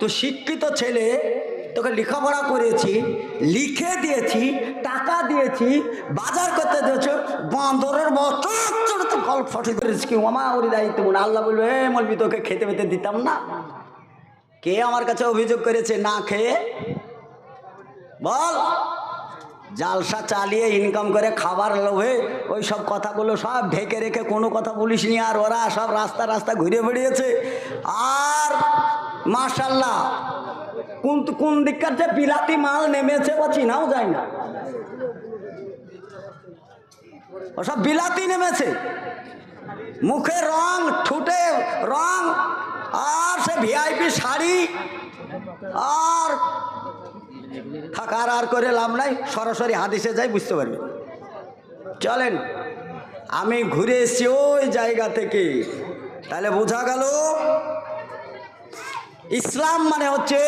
তো শিক্ষিত ছেলে, তোকে লেখাপড়া করেছি, লিখে দিয়েছি, টাকা দিয়েছি, বাজার করতে দিয়েছ বাঁদরের বছর তো গল্প ফটি করেছি কি ওমা ওরি দায়িত্ব মনে আল্লাহ বলবে, এ মলবি, তোকে খেতে পেতে দিতাম না। কে আমার কাছে অভিযোগ করেছে না খেয়ে? বল। জালসা চালিয়ে ইনকাম করে খাবার লোভে ওই সব কথাগুলো সব ঢেকে রেখে কোনো কথা বলিস নি আর ওরা সব রাস্তা রাস্তা ঘুরে বেড়িয়েছে। আর মাশাল্লাহ কোন কোন দিককার যে বিলাতি মাল নেমেছে ও চিনাও যায় না। ওসব বিলাতি নেমেছে। মুখে রং, ঠুটে রং, আর সে ভিআইপি শাড়ি, আর থাকার আর করে লাভ নাই, সরাসরি হাদিসে যাই বুঝতে পারবে। চলেন, আমি ঘুরে এসেছি ওই জায়গা থেকে। তাহলে বোঝা গেল ইসলাম মানে হচ্ছে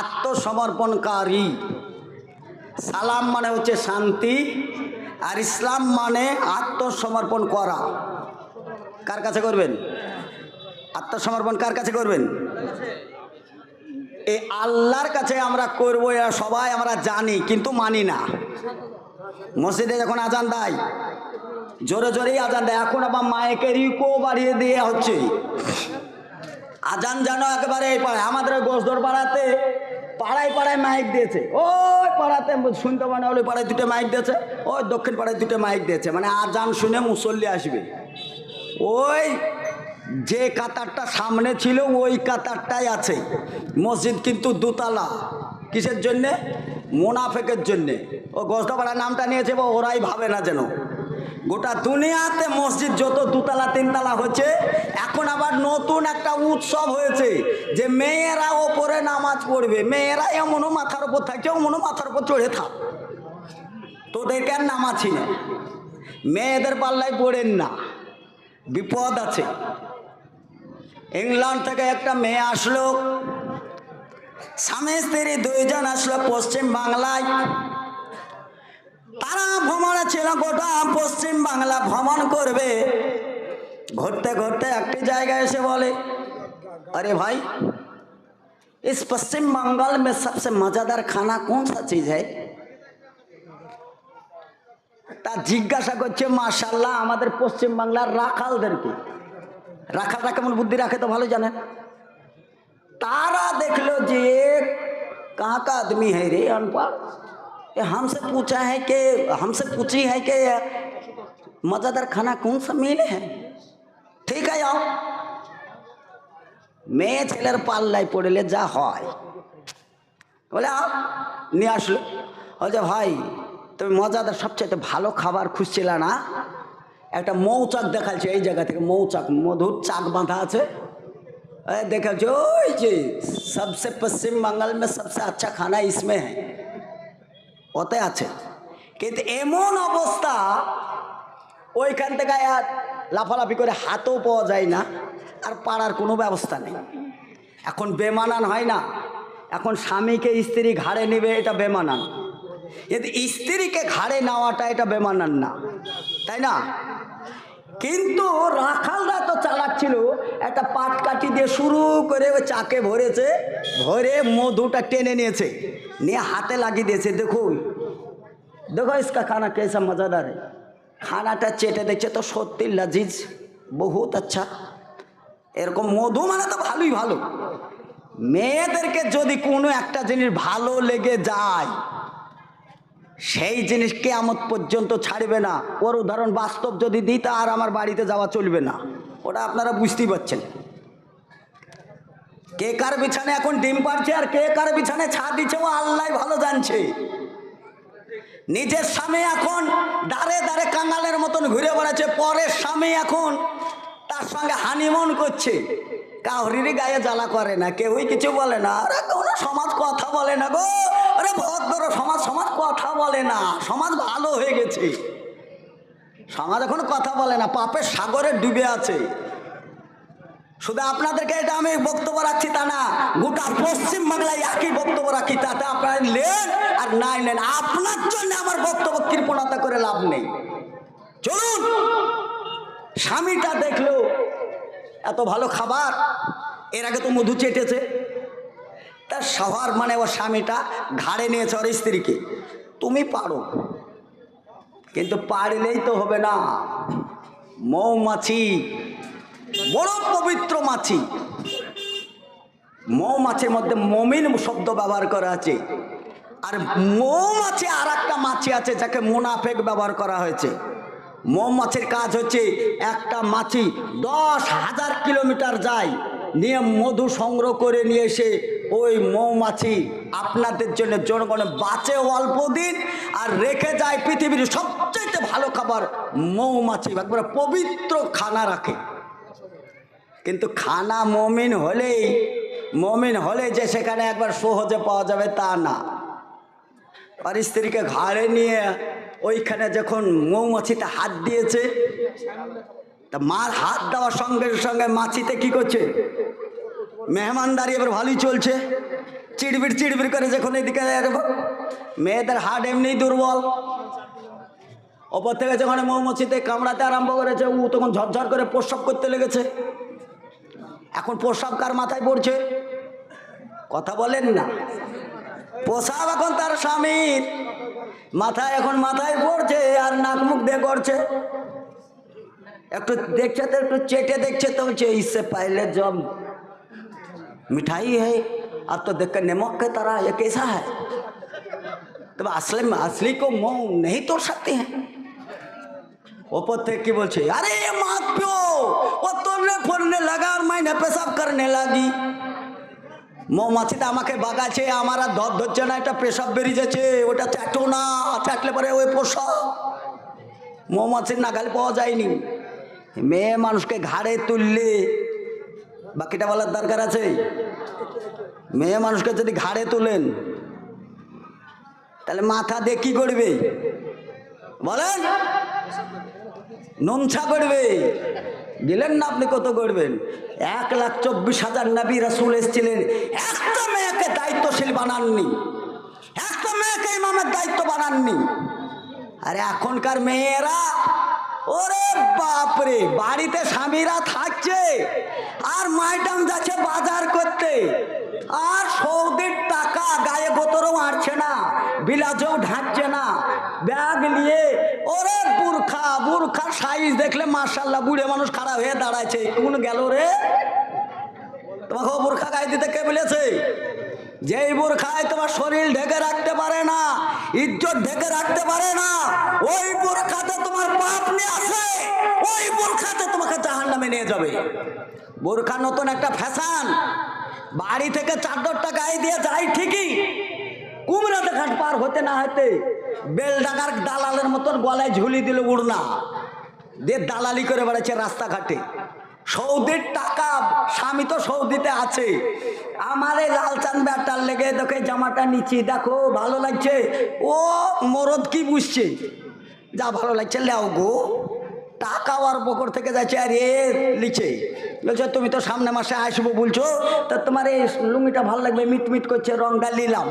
আত্মসমর্পণকারী। সালাম মানে হচ্ছে শান্তি, আর ইসলাম মানে আত্মসমর্পণ করা। কার কাছে করবেন? আত্মসমর্পণ কার কাছে করবেন? এই আল্লাহর কাছে আমরা করব, এরা সবাই আমরা জানি, কিন্তু মানি না। মসজিদে যখন আজান দেয়, জোরে জোরেই আজান দেয়, এখন আবার মায়েকের ইকো বাড়িয়ে দিয়ে হচ্ছে। আজান যেন একেবারে এই পাড়ায় আমাদের গোসদর পাড়াতে পাড়ায় পাড়ায় মাইক দিয়েছে। ওই পাড়াতে শুনতে পারে ওই পাড়ায় দুটো মাইক দিয়েছে, ওই দক্ষিণ পাড়ায় দুটো মাইক দিয়েছে। মানে আজান শুনে মুসল্লি আসবে। ওই যে কাতারটা সামনে ছিল, ওই কাতারটাই আছে। মসজিদ কিন্তু দুতলা। কিসের জন্যে? মোনাফেকের জন্যে। ও গোসদাপাড়ার নামটা নিয়েছে বা ওরাই ভাবে না যেন। গোটা দুনিয়াতে মসজিদ যত দুতলা, তিনতলা হচ্ছে এখন আবার নতুন একটা উৎসব হয়েছে যে মেয়েরা ওপরে নামাজ পড়বে। মেয়েরা এমনও মাথার উপর থাকছে এমনও মাথার উপর চড়ে থাক। তোদেরকে আর নামাছি না। মেয়েদের পাল্লায় পড়েন না। বিপদ আছে। ইংল্যান্ড থেকে একটা মেয়ে আসলো। স্বামী স্ত্রী দুইজন আসলো পশ্চিম বাংলায়। তারা ভ্রমণে ছিল গোটা পশ্চিম বাংলা ভ্রমণ করবে ঘুরতে ঘুরতে একটি জায়গায় এসে বলে अरे भाई इस पश्चिम बंगाल में सबसे मज़ेदार खाना कौन सा चीज़ है তা জিজ্ঞাসা করছে মাশাল্লাহ আমাদের পশ্চিম বাংলার রাখালদেরকে রাখালরা কেমন বুদ্ধি রাখে তো ভালো জানেন तारा देख लो जी ये कहाँ का आदमी है रे अनपढ़ ये हमसे पूछा है कि हमसे पूछी है कि मज़ेदार खाना कौन सा मिल है ঠিক আছে যাও মেয়ে ছেলের পাল্লায় পড়লে যা হয় বলে আও নিয়ে আসলো বলছে ভাই তুমি মজাদার সবচেয়ে ভালো খাবার খুঁজছিল না একটা মৌচাক দেখাচ্ছে এই জায়গা থেকে মৌচাক মধুর চাক বাঁধা আছে अरे देखा जो जी सबसे पश्चिम बंगाल में सबसे अच्छा खाना इसमें ওতে আছে। কিন্তু এমন অবস্থা, ওইখান থেকে আর লাফালাফি করে হাতও পাওয়া যায় না, আর পাড়ার কোনো ব্যবস্থা নেই। এখন বেমানান হয় না। এখন স্বামীকে স্ত্রী ঘাড়ে নেবে, এটা বেমানান। কিন্তু স্ত্রীকে ঘাড়ে নেওয়াটা, এটা বেমানান না। তাই না? কিন্তু রাখালরা তো চালাচ্ছিল একটা পাট কাঠি দিয়ে শুরু করে ওই চাকে ভরেছে, ভরে মধুটা টেনে নিয়েছে। নিয়ে হাতে লাগিয়ে দিয়েছে, দেখুন। দেখো ইসকা খানা কেসা মজাদার খানাটা চেটে দেখছে তো সত্যি লাজিজ, বহুত আচ্ছা। এরকম মধু মানে তো ভালোই ভালো। মেয়েদেরকে যদি কোনো একটা জিনিস ভালো লেগে যায়, সেই জিনিস কেয়ামত পর্যন্ত ছাড়বে না। ওর উদাহরণ বাস্তব যদি দিই, তা আর আমার বাড়িতে যাওয়া চলবে না। ওটা আপনারা বুঝতেই পারছেন। কে কার বিছানে এখন ডিম পারছে আর কে কার বিছানে ছা দিচ্ছে, ও আল্লাহ ভালো জানছে। নিজের স্বামী এখন দাঁড়ে দাঁড়ে কাঙ্গালের মতন ঘুরে বেড়াচ্ছে, পরের স্বামী এখন তার সঙ্গে হানিমুন করছে। কাউরিরই গায়ে জ্বালা করে না, কেউই কিছু বলে না। আরে কোনো সমাজ কথা বলে না গো। আরে ভদ্র সমাজ সমাজ কথা বলে না। সমাজ ভালো হয়ে গেছে। সমাজ এখন কথা বলে না, পাপের সাগরে ডুবে আছে। শুধু আপনাদেরকে এটা আমি বক্তব্য রাখছি তা না, গোটা পশ্চিম বাংলায় একই বক্তব্য রাখি, তাতে আপনারা নেন আর নাই নেন। আপনার জন্য আমার বক্তব্য কৃপণতা করে লাভ নেই। চলুন, স্বামীটা দেখল, এত ভালো খাবার, এর আগে তো মধু চেটেছে। তার সবার মানে ওর স্বামীটা ঘাড়ে নিয়েছে ওর স্ত্রীকে। তুমি পারো, কিন্তু পারলেই তো হবে না। মৌমাছি বড় পবিত্র মাছি। মৌমাছির মধ্যে মমিন শব্দ ব্যবহার করা আছে। আর মৌমাছি আর একটা মাছি আছে যাকে মুনাফেক ব্যবহার করা হয়েছে। মৌমাছির কাজ হচ্ছে একটা মাছি দশ হাজার কিলোমিটার যায়, নিয়ে মধু সংগ্রহ করে নিয়ে এসে ওই মৌমাছি আপনাদের জন্য জনগণে বাঁচে অল্প দিন আর রেখে যায় পৃথিবীর সবচেয়ে ভালো খাবার মৌমাছি একবারে পবিত্র খানা রাখে। কিন্তু খানা মমিন হলেই, মমিন হলে যে সেখানে একবার সহজে পাওয়া যাবে তা না। আর স্ত্রীকে ঘাড়ে নিয়ে ওইখানে যখন মৌমাছিতে হাত দিয়েছে, তা মার হাত দেওয়ার সঙ্গে সঙ্গে মাছিতে কি করছে? মেহমানদারি এবার ভালোই চলছে। চিড়বিড় চিড়বিড় করে যখন এদিকে মেয়েদের হাট এমনি দুর্বল। ওপর থেকে যখন মৌমাছিতে কামড়াতে আরম্ভ করেছে ও তখন ঝরঝর করে প্রস্রাব করতে লেগেছে। এখন প্রস্রাব কার মাথায় পড়ছে কথা বলেন না প্রসাব এখন তার স্বামীর মাথায় এখন মাথায় পড়ছে আর নাক মুখ দিয়ে করছে একটু দেখছে তো একটু চেটে দেখছে তো বলছে इससे पहले जब मिठाई है अब तो देख कर नमक के तरह ये कैसा है तब असली में असली को मुंह नहीं तोड़ सकते हैं ওপর থেকে কি বলছে? আরে মাত পিও, ও তোরনে ফোরনে লাগা মাইনে পেশাব করনে লাগি। মৌমাছিটা আমাকে বাগাছে, আমার আর ধর ধরছে না এটা পেশাব বেরিয়ে যাচ্ছে, ওটা চাটো না চাটলে পরে ওই পোষা। মৌমাছির নাগাল পাওয়া যায়নি। মেয়ে মানুষকে ঘাড়ে তুললে, বাকিটা বলার দরকার আছে? মেয়ে মানুষকে যদি ঘাড়ে তুলেন, তাহলে মাথা দিয়ে কি করবে? বলেন? নোনছা করবে। গেলেন না আপনি কত করবেন? এক লাখ চব্বিশ হাজার নবী রাসুল এসেছিলেন। একটা মেয়েকে দায়িত্বশীল বানাননি। একটা মেয়েকে ইমামের দায়িত্ব বানাননি। আর এখনকার মেয়েরা, ওরে বাপরে, বাড়িতে স্বামীরা থাকছে, আর মাইটাম যাচ্ছে বাজার করতে, আর সৌদির গায়ে গোতরও আঁটছে না বিলাজেও ঢাকছে না। ব্যাগ নিয়ে, ওরে বুর্খা বুর্খার সাইজ দেখলে মার্শাল্লাহ বুড়ে মানুষ খারাপ হয়ে দাঁড়াচ্ছে কোন গেল রে? তোমাকে ও বুর্খা গায়ে দিতে কে বলেছে? যেই বোরখায় তোমার শরীর ঢেকে রাখতে পারে না, ইজ্জত ঢেকে রাখতে পারে না, ওই বোরখাতে তোমার পাপ নিয়ে আসে, ওই বোরখাতে তোমাকে জাহান নামে নিয়ে যাবে। বোরখা নতুন একটা ফ্যাশন বাড়ি থেকে চাদরটা গায়ে দিয়ে যাই ঠিকই। কুমড়াতে ঘাট পার হতে না হতে বেলডাঙ্গার দালালের মতন গলায় ঝুলি দিল উড়না। দিয়ে দালালি করে বেড়াচ্ছে রাস্তাঘাটে। সৌদির টাকা স্বামী তো সৌদিতে আছে। আমার এই লালচান ব্যাটার লেগে দেখে জামাটা নিচ্ছি দেখো, ভালো লাগছে। ও মরদ কি বুঝছে? যা ভালো লাগছে, লেও গো। টাকা আর বকর থেকে যাচ্ছে, আর এ লিখে বলছে, তুমি তো সামনে মাসে আসব বলছো, তা তোমার এই লুঙ্গিটা ভালো লাগবে? মিটমিট করছে, রংটা নিলাম।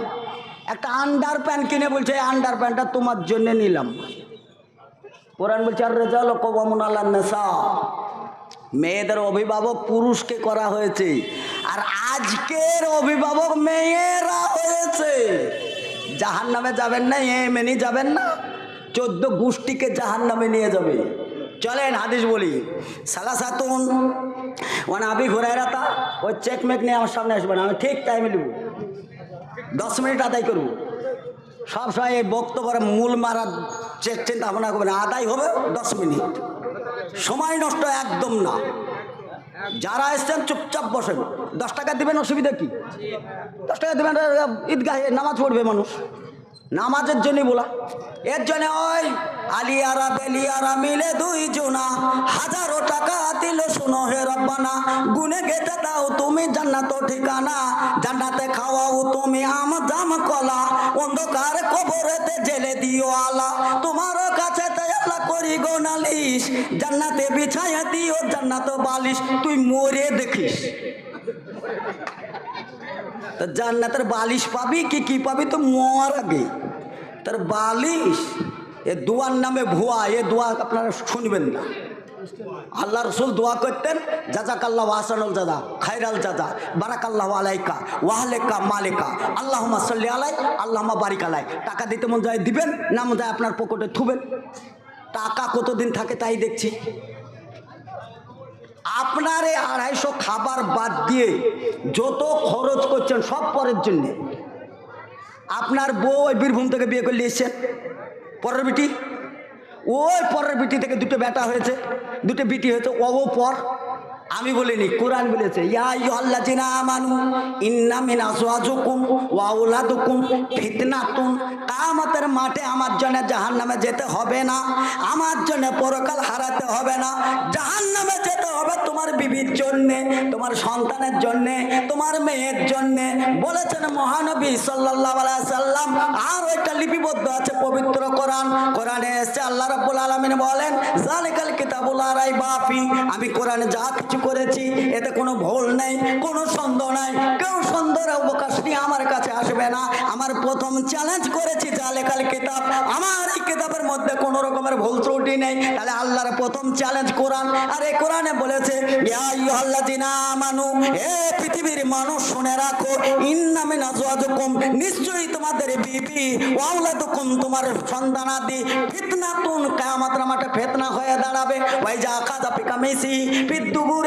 একটা আন্ডার প্যান্ট কিনে বলছে আন্ডার প্যান্টটা তোমার জন্য নিলাম। কোরআন বলছে, আর রেজাল কবামুন আল্লাহ নেশা। মেয়েদের অভিভাবক পুরুষকে করা হয়েছে, আর আজকের অভিভাবক মেয়েরা হয়েছে। জাহান নামে যাবেন না, এ মেনি যাবেন না। চোদ্দ গোষ্ঠীকে জাহান নামে নিয়ে যাবে। চলেন হাদিস বলি। সালা সাতুন মানে আবি ঘুরাইরাতা ওই চেক মেক নিয়ে আমার সামনে আসবেন, আমি ঠিক টাইমে নেব দশ মিনিট আদায় করব। সবসময় এই বক্তব্যের মূল মারার চিন্তা ভাবনা করবেন, আদায় হবে দশ মিনিট। সময় নষ্ট একদম না। যারা এসছেন চুপচাপ বসেন। দশ টাকা দিবেন, অসুবিধা কি? দশ টাকা দেবেন ঈদগাহে নামাজ পড়বে মানুষ। নামাজের জন্য বলা। এর জন্য ওই আলিয়ারা বেলিয়ারা মিলে দুই জোনা। হাজারো টাকা দিল, শুনো হে রব্বানা। গুনে গেতে দাও তুমি জান্নাত ঠিকানা। জান্নাতে খাওয়াও তুমি আম, জাম, কলা। অন্ধকার কবরেতে জেলে দিও আলা। তোমার কাছে আল্লাহ করি গো নালিশ। জান্নাতে বিছায়া দিও জান্নাত বালিশ। তুই মরে দেখিস। তা জান্নাতের বালিশ পাবি কি কি পাবি? তো মর তার বালিশ, এ দোয়ার নামে ভুয়া, এ দোয়া আপনারা শুনবেন না। আল্লাহ রসুল দোয়া করতেন, জাজাকাল্লাহ আসানুল জাজা খাইরাল জাজা, বারাকাল্লাহ আলাইকা, ওয়াহলেকা মালেকা আল্লাহমা সাল্লি আলাই আল্লাহমা বারিক আলাই। টাকা দিতে মন যায় দিবেন, না মন যায় আপনার পকেটে থুবেন। টাকা কতদিন থাকে তাই দেখছি। আপনার এই আড়াইশো খাবার বাদ দিয়ে যত খরচ করছেন সব পরের জন্যে। আপনার বউ ওই বীরভূম থেকে বিয়ে করে এসছেন পরের বিটি? ওই পরের বিটি থেকে দুটো বেটা হয়েছে, দুটো বিটি হয়েছে, ও পর। আমি বলিনি, কোরআন বলেছে কিয়ামতের মাঠে আমার জন্য জাহান্নামে যেতে হবে না, আমার জন্য পরকাল হারাতে হবে না, জাহান্নামে যেতে হবে তোমার বিবির জন্যে, তোমার সন্তানের জন্যে, তোমার মেয়ের জন্যে। বলেছেন মহানবী আলাইহি সাল্লাম, আর ওইটা লিপিবদ্ধ আছে পবিত্র কোরআন। কোরআনে এসেছে, আল্লাহ রাব্বুল আলামিন বলেন জালিকাল কিতাবুল আমি কোরআনে যা কিছু করেছি, এতে কোনো ভুল নেই, কোনো সন্দেহ নাই। কেউ সন্দেহের অবকাশ নিয়ে আমার কাছে আসবে না। আমার প্রথম চ্যালেঞ্জ করেছি জালেকাল কিতাব। আমার এই কিতাবের মধ্যে কোনো রকমের ভুল ত্রুটি নেই। তাহলে আল্লাহর প্রথম চ্যালেঞ্জ কোরআন। আর এই কোরআনে বলেছে হে পৃথিবীর মানুষ, শুনে রাখো ইন্নামিন আজওয়াজুকুম, নিশ্চয়ই তোমাদের বিবি ওয়াউলাদুকুম তোমার সন্তানাদি ফিতনাতুন, কিয়ামতের মাঠে ফিতনা হয়ে দাঁড়াবে। যা কাজা পিকামিসি বিদ্যুগুরে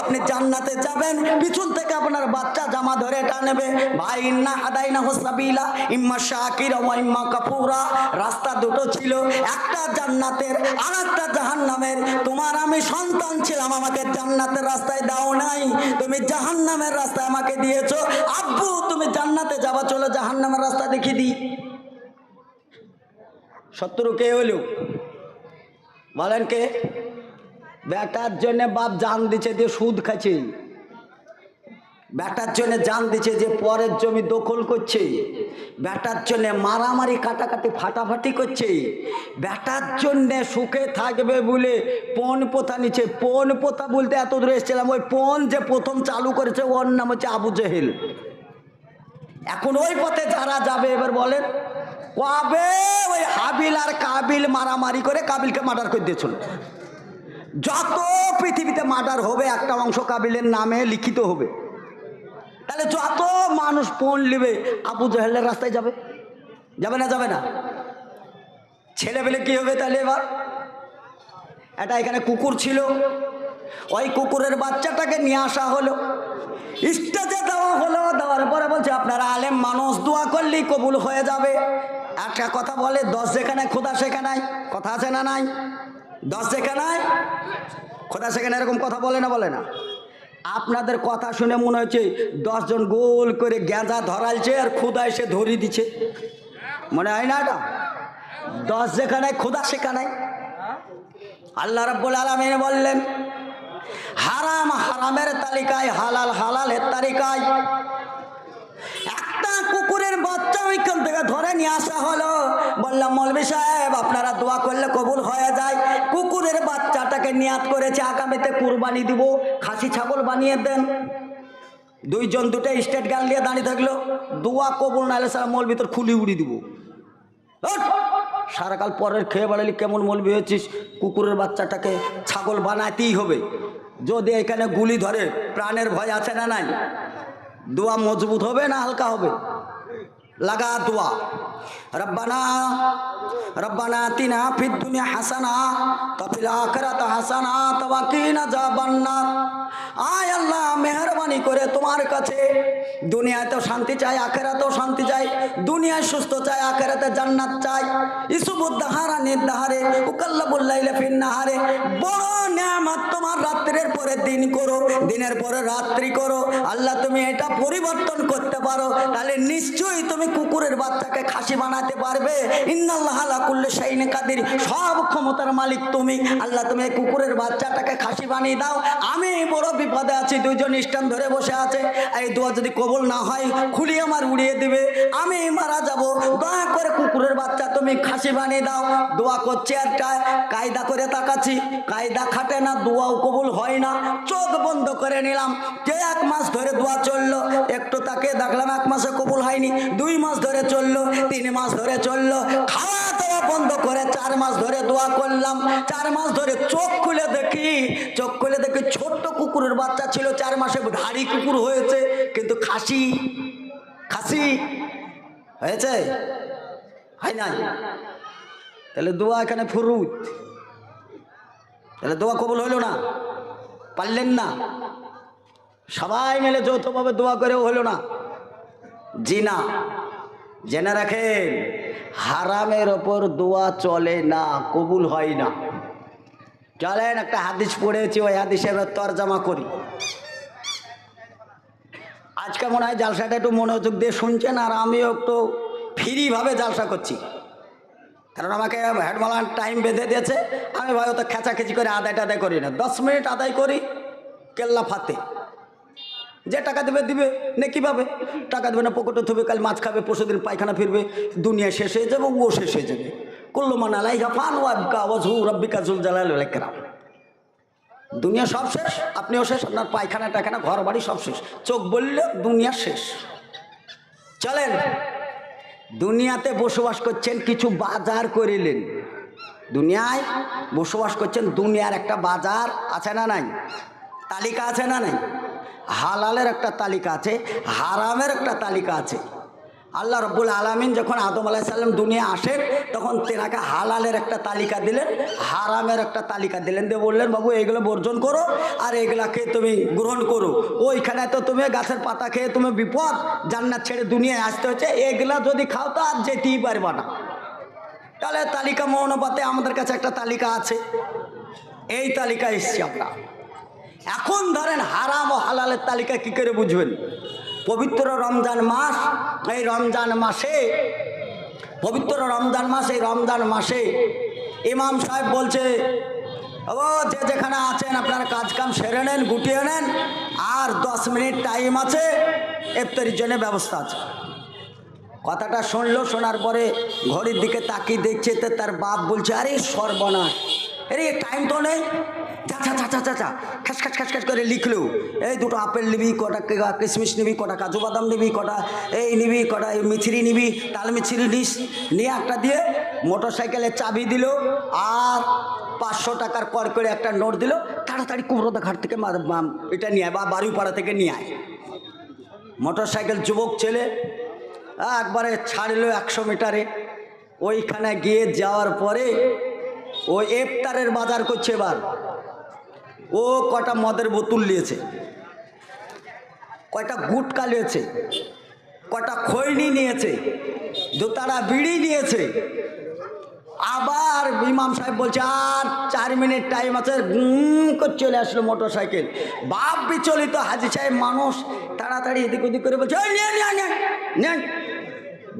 আপনি জান্নাতে যাবেন, পিছন থেকে আপনার বাচ্চা জামা ধরে টানবে। ভাই, ইন্না আদাইনা হোসাবিলা ইম্মা শাকির ইম্মা কাপুরা রাস্তা দুটো ছিল, একটা জান্নাতের আর একটা জাহান্নামের। তোমার আমি সন্তান ছিলাম, আমাকে জান্নাতের রাস্তায় দাও নাই। তুমি জাহান্নামের রাস্তায় আমাকে দিয়েছ। আব্বু, তুমি জান্নাতে যাবা, চলো জাহান্নামের রাস্তা দেখিয়ে দিই। শত্রু কে হলো বলেন কে? বেটার জন্য বাপ জান দিচ্ছে দিয়ে সুদ খাচ্ছে। বেটার জন্য জান দিচ্ছে যে পরের জমি দখল করছে। বেটার জন্য মারামারি কাটাকাটি ফাটাফাটি করছে। বেটার জন্য সুখে থাকবে বলে পণ পোতা নিচ্ছে। পণ পোতা বলতে এত দূরে এসেছিলাম, ওই পণ যে প্রথম চালু করেছে, ওর নাম হচ্ছে আবু জেহেল। এখন ওই পথে যারা যাবে, এবার বলেন, কবে ওই হাবিল আর কাবিল মারামারি করে কাবিলকে মার্ডার করে দিয়েছিল? যত পৃথিবীতে মার্ডার হবে, একটা অংশ কাবিলের নামে লিখিত হবে। তাহলে যত মানুষ পণ নেবে, আবু জাহেলের রাস্তায় যাবে? যাবে না যাবে না? ছেলে পেলে কি হবে তাহলে এবার? এটা এখানে কুকুর ছিল। ওই কুকুরের বাচ্চাটাকে নিয়ে আসা হলো। স্টেজে দেওয়া হলো, দেওয়ার পরে বলছে, আপনারা আলেম মানুষ, দোয়া করলেই কবুল হয়ে যাবে। একটা কথা বলে, দশ যেখানে, খোদা সেখানে কথা আছে না নাই? দশ যেখানে খোদা সেখানে এরকম কথা বলে না বলে না। আপনাদের কথা শুনে মনে হচ্ছে দশজন গোল করে গেঁজা ধরালছে আর খুদা এসে ধরিয়ে দিচ্ছে। মনে হয় না এটা? দশ যেখানে খোদা সেখানে আল্লাহ রাব্বুল আলামিন বললেন, হারাম হারামের তালিকায়, হালাল হালালের তালিকায় একটা কুকুরের বাচ্চা ওইখান থেকে ধরে নিয়ে আসা হলো। বললাম, মৌলবী সাহেব, আপনারা দোয়া করলে কবুল হয়ে যায়। কুকুরের বাচ্চাটাকে নিয়াত করেছে, আগামীতে কুরবানি দিব। খাসি, ছাগল বানিয়ে দেন। দুইজন দুটো স্টেট গান নিয়ে দাঁড়িয়ে থাকল। দোয়া কবুল নাহলে সারা মৌলবী তোর খুলি উড়ি দিব! সারাকাল পরের খেয়ে বেড়ালি, কেমন মলবি হয়েছিস? কুকুরের বাচ্চাটাকে ছাগল বানাতেই হবে। যদি এখানে গুলি ধরে, প্রাণের ভয় আছে না নাই? দোয়া মজবুত হবে না হালকা হবে? লাগা দোয়া। রব্বানা মেহরবানি করে তোমার কাছে। শান্তি চাই শান্তি চাই। দুনিয়ায় সুস্থ চাই, আখেরাতে জান্নাত চাই। নির্দাহারে বড় তোমার রাত্রের পরে দিন করো, দিনের পরে রাত্রি করো। আল্লাহ, তুমি এটা পরিবর্তন করতে পারো। তাহলে নিশ্চয়ই তুমি কুকুরের বাচ্চাকে খাসি বানাতে পারবে। ইন্নাল্লাহ আলা কুল্লি শাইইন কাদির, সব ক্ষমতার মালিক তুমি। আল্লাহ, তুমি কুকুরের বাচ্চাটাকে খাসি বানিয়ে দাও। আমি বড় বিপদে আছি, দুইজন স্ট্যান্ড ধরে বসে আছে। এই দোয়া যদি কবল না হয়, খুলি আমার, উড়িয়ে দিবে। আমি মারা যাব। দয়া করে কুকুরের বাচ্চা তুমি খাসি বানিয়ে দাও। দোয়া করছি একটা কায়দা করে তাকাচ্ছি। কায়দা খাটে না, দোয়াও কবুল হয় না। চোখ বন্ধ করে নিলাম। যে এক মাস ধরে দোয়া চলল, একটু তাকে দেখলাম, এক মাসে কবুল হয়নি। দুই মাস ধরে চলল, তিন মাস ধরে চলল। খাওয়া চার মাস ধরে দোয়া করলাম। চার মাস ধরে চোখ খুলে দেখি, চোখ খুলে দেখি ছোট্ট কুকুরের বাচ্চা ছিল, চার মাসে ঘাড়ি কুকুর হয়েছে, কিন্তু খাসি খাসি হয়েছে? হয় নাই? তাহলে দোয়া এখানে ফুরুত। তাহলে দোয়া কবল হইল না? পারলেন না? সবাই মিলে যৌথভাবে দোয়া করেও হলো না? জি না। জেনে রাখেন, হারামের ওপর দোয়া চলে না, কবুল হয় না। চলেন, একটা হাদিস পড়েছি, ওই হাদিসে আমরা তরজামা করি। আজকে মনে হয় জালসাটা একটু মনোযোগ দিয়ে শুনছেন, আর আমিও একটু ফ্রিভাবে জালসা করছি। কারণ আমাকে হেডমালার টাইম বেঁধে দিয়েছে, আমি ভাই তো খেঁচাখেচি করে আদায় টাদায় করি না। দশ মিনিট আদায় করি, কেল্লা ফাতে। যে টাকা দেবে, দিবে। না কীভাবে? টাকা দেবে না, পকেটে থুবে, কাল মাছ খাবে পরশুদিন পায়খানা ফিরবে, দুনিয়া শেষ হয়ে যাবে, ও শেষ হয়ে যাবে। কুল্লু মান আলাইহা ফান ওয়াবকা ওয়াজহু রাব্বিকা জুল জালাল ওয়াল ইকরাম। দুনিয়া সব শেষ, আপনিও শেষ, আপনার পায়খানা টায়খানা ঘর বাড়ি সব শেষ। চোখ বললে দুনিয়া শেষ। চলেন, দুনিয়াতে বসবাস করছেন, কিছু বাজার করিলেন। দুনিয়ায় বসবাস করছেন, দুনিয়ার একটা বাজার আছে না নাই? তালিকা আছে না নাই? হালালের একটা তালিকা আছে, হারামের একটা তালিকা আছে। আল্লাহ রব্বুল আলমিন যখন আদম আলাইসাল্লাম দুনিয়া আসেন তখন তেনাকে হালালের একটা তালিকা দিলেন, হারামের একটা তালিকা দিলেন। দিয়ে বললেন, বাবু, এগুলো বর্জন করো আর এগুলাকে তুমি গ্রহণ করো। ওইখানে তো তুমি গাছের পাতা খেয়ে তুমি বিপদ, জান্নাত ছেড়ে দুনিয়ায় আসতে হচ্ছে। এগুলা যদি খাও তো আর যেতেই পারবা না। তাহলে তালিকা মৌনপাতে আমাদের কাছে একটা তালিকা আছে। এই তালিকা এসছি আমরা। এখন ধরেন হারাম ও হালালের তালিকা কি করে বুঝবেন? পবিত্র রমজান মাস, এই রমজান মাসে, পবিত্র রমজান মাস, এই রমজান মাসে ইমাম সাহেব বলছে, ও, যে যেখানে আছেন, আপনারা কাজ কাম সেরে নেন, গুটিয়ে নেন, আর দশ মিনিট টাইম আছে এফতারির জন্য ব্যবস্থা আছে। কথাটা শুনলো, শোনার পরে ঘড়ির দিকে তাকিয়ে দেখছে তার বাপ বলছে, আরে সর্বনাশ আরে টাইম তো নেই। যা যা যা খাস খাস খাস খাস করে লিখলো। এই দুটো আপেল নিবি, কটা কিশমিশ নিবি, কটা কাজু বাদাম নিবি, কটা এই নিবি, কটা এই মিছরি নিবি, তাল মিছরি নিস। নিয়ে একটা দিয়ে মোটর সাইকেলের চাবি দিল আর পাঁচশো টাকার কর করে একটা নোট দিল। তাড়াতাড়ি কুমড়োদা ঘাট থেকে এটা নিয়ে আয় বা বাড়িপাড়া থেকে নিয়ে আয়। মোটর সাইকেল যুবক ছেলে, একবারে ছাড়লো একশো মিটারে। ওইখানে গিয়ে যাওয়ার পরে ও এফতারের বাজার করছে এবার। ও কটা মদের বোতল নিয়েছে কয়টা গুটকা নিয়েছে কটা খৈনি নিয়েছে দোতারা বিড়ি নিয়েছে। আবার ইমাম সাহেব বলছে আর চার মিনিট টাইম আছে করে চলে আসলো মোটর সাইকেল বাপ বিচলিত হাজি সাহেব মানুষ তাড়াতাড়ি এদিক ওদিক করে বলছে "এই, নেন, নেন, নেন, নেন।"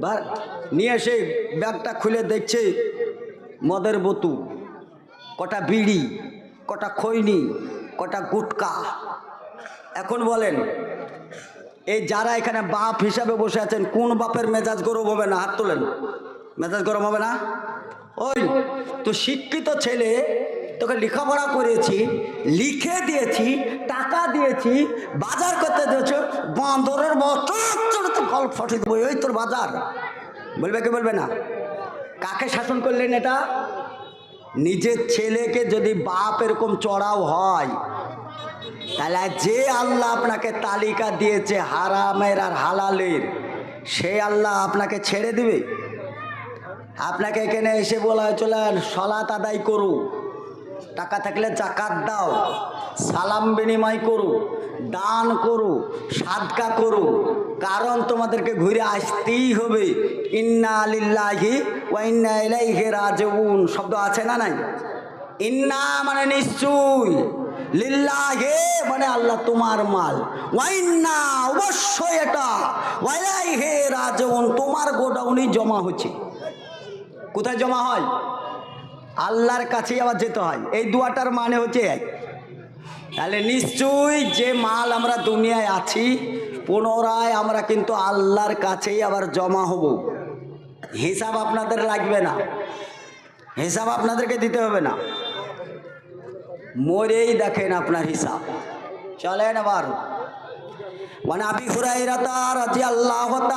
বা- নিয়ে এসে ব্যাগটা খুলে দেখছে মদের বোতু কটা বিড়ি, কটা খৈনি, কটা গুটকা। এখন বলেন, এই যারা এখানে বাপ হিসাবে বসে আছেন, কোন বাপের মেজাজ গরম হবে না? হাত তোলেন। মেজাজ গরম হবে না? ওই, তো শিক্ষিত ছেলে, তোকে লেখাপড়া করেছি, লিখে দিয়েছি, টাকা দিয়েছি, বাজার করতে দিয়েছ, বান্দরের মতো গল ফটে দেবো। ওই তোর বাজার। বলবে কি বলবে না? কাকে শাসন করলেন এটা নিজের ছেলেকে যদি বাপ এরকম চড়াও হয়, তাহলে যে আল্লাহ আপনাকে তালিকা দিয়েছে হারামের আর হালালের, সে আল্লাহ আপনাকে ছেড়ে দিবে? আপনাকে এখানে এসে বলা হয়েছিল সলাত আদায় করু, টাকা থাকলে জাকাত দাও, সালাম বিনিময় করু, দান করু, সাদকা করু। কারণ তোমাদেরকে ঘুরে আসতেই হবে। ইন্না আলিল্লাহি ওয়া ইন্না ইলাইহি রাজিউন। শব্দ আছে না নাই? ইন্না মানে নিশ্চয় লিল্লাহে মানে আল্লাহ তোমার মাল। ওয়াইন্না অবশ্যই এটা। ওয়াইলাইহে রাজিউন। তোমার গোডাউনই জমা হচ্ছে। কোথায় জমা হয়? আল্লাহর কাছেই আবার যেতে হয়। এই দুয়াটার মানে হচ্ছে এক। তাহলে নিশ্চয়ই যে মাল আমরা দুনিয়ায় আছি পুনরায় আমরা কিন্তু আল্লাহর কাছেই আবার জমা হব। হিসাব আপনাদের লাগবে না। হিসাব আপনাদেরকে দিতে হবে না। মরেই দেখেন আপনার হিসাব। চলেন আবার। মানে আবি হুরাইরাতা রাজি আল্লাহ